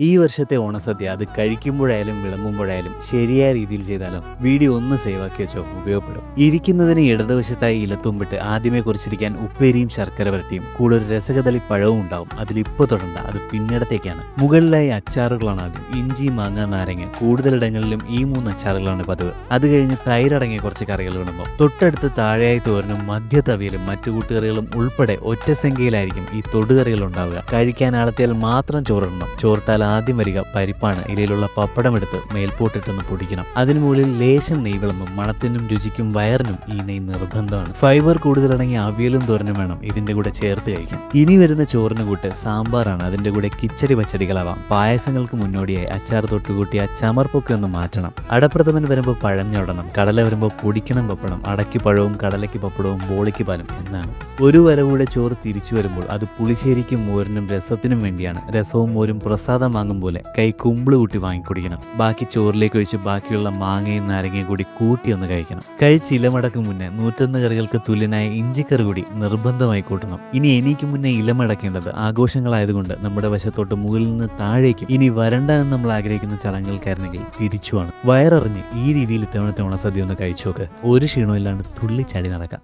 ഈ വർഷത്തെ ഓണസദ്യ അത് കഴിക്കുമ്പോഴായാലും വിളങ്ങുമ്പോഴായാലും ശരിയായ രീതിയിൽ ചെയ്താലോ? വീഡിയോ ഒന്ന് സേവ് ആക്കി വെച്ചോ ഉപയോഗപ്പെടും. ഇരിക്കുന്നതിന് ഇടതുവശത്തായി ഇലത്തുമ്പിട്ട് ആദ്യമേ കുറിച്ചിരിക്കാൻ ഉപ്പേരിയും ശർക്കര വരട്ടിയും. കൂടെ ഒരു രസകദളി പഴവും ഉണ്ടാവും. അതിൽ ഇപ്പോൾ തൊടണ്ട അത് പിന്നിടത്തേക്കാണ്. മുകളിലായി അച്ചാറുകളാണ് ആദ്യം. ഇഞ്ചി മാങ്ങ നാരങ്ങ. കൂടുതലിടങ്ങളിലും ഈ മൂന്ന് അച്ചാറുകളാണ് പതിവ്. അത് കഴിഞ്ഞ് തൈരടങ്ങിയ കുറച്ച് കറികൾ വിടുമ്പോൾ തൊട്ടടുത്ത് താഴെയായി തോരനും മധ്യതവിയലും മറ്റു കൂട്ടുകറികളും ഉൾപ്പെടെ ഒറ്റ സംഖ്യയിലായിരിക്കും ഈ തൊടുകറികൾ ഉണ്ടാവുക. കഴിക്കാൻ ആളത്തിയാൽ മാത്രം ചോറിടണം. ചോറിട്ടാൽ ആദ്യം വരിക പരിപ്പാണ്. ഇലയിലുള്ള പപ്പടം എടുത്ത് മേൽപോട്ടിട്ടൊന്ന് പൊടിക്കണം. അതിനു മുകളിൽ ലേശം നെയ് വിളമ്പും മണത്തിനും രുചിക്കും വയറിനും ഈ നെയ് നിർബന്ധമാണ്. ഫൈബർ കൂടുതലടങ്ങിയ അവിയലും തോരനും വേണം. ഇതിന്റെ കൂടെ ചേർത്ത് കഴിക്കാൻ ഇനി വരുന്ന ചോറിന് കൂട്ട് സാമ്പാറാണ്. അതിന്റെ കൂടെ കിച്ചടി പച്ചടികളാവാം. പായസങ്ങൾക്ക് മുന്നോടിയായി അച്ചാർ തൊട്ടുകൂട്ടി ആ ചമർപ്പൊക്കെ ഒന്ന് മാറ്റണം. അടപ്രഥമൻ വരുമ്പോൾ പഴഞ്ഞൊടണം കടല വരുമ്പോൾ പൊടിക്കണം പപ്പടം. അടയ്ക്ക് പഴവും കടലയ്ക്ക് പപ്പടവും ബോളിക്ക് പാലും എന്നാണ്. ഒരു വര കൂടെ ചോറ് തിരിച്ചു വരുമ്പോൾ അത് പുളിശ്ശേരിക്കും മോരിനും രസത്തിനും വേണ്ടിയാണ്. രസവും മോരും പ്രസാദം വാങ്ങും പോലെ കൈ കുമ്പിൾ കൂട്ടി വാങ്ങിക്കുടിക്കണം ബാക്കി ചോറിലേക്ക് ഒഴിച്ച് ബാക്കിയുള്ള മാങ്ങയും നാരങ്ങയും കൂടി കൂട്ടി ഒന്ന് കഴിക്കണം. കഴിച്ച് ഇലമടക്ക് മുന്നേ നൂറ്റൊന്ന് കറികൾക്ക് തുല്യനായ ഇഞ്ചിക്കറി കൂടി നിർബന്ധമായി കൂട്ടണം. ഇനി എനിക്ക് മുന്നേ ഇലമടക്കേണ്ടത് ആഘോഷങ്ങളായതുകൊണ്ട് നമ്മുടെ വശത്തോട്ട് മുകളിൽ നിന്ന് താഴേക്കും. ഇനി വരണ്ട എന്ന് നമ്മൾ ആഗ്രഹിക്കുന്ന ചടങ്ങുകൾക്കായിരുന്നെങ്കിൽ തിരിച്ചുമാണ് വയറിഞ്ഞ് ഈ രീതിയിൽ ഇത്തവണത്തെ സദ്യ ഒന്ന് കഴിച്ചു നോക്ക്. ഒരു ക്ഷീണവും ഇല്ലാണ്ട് തുള്ളിച്ചാടി നടക്കാം.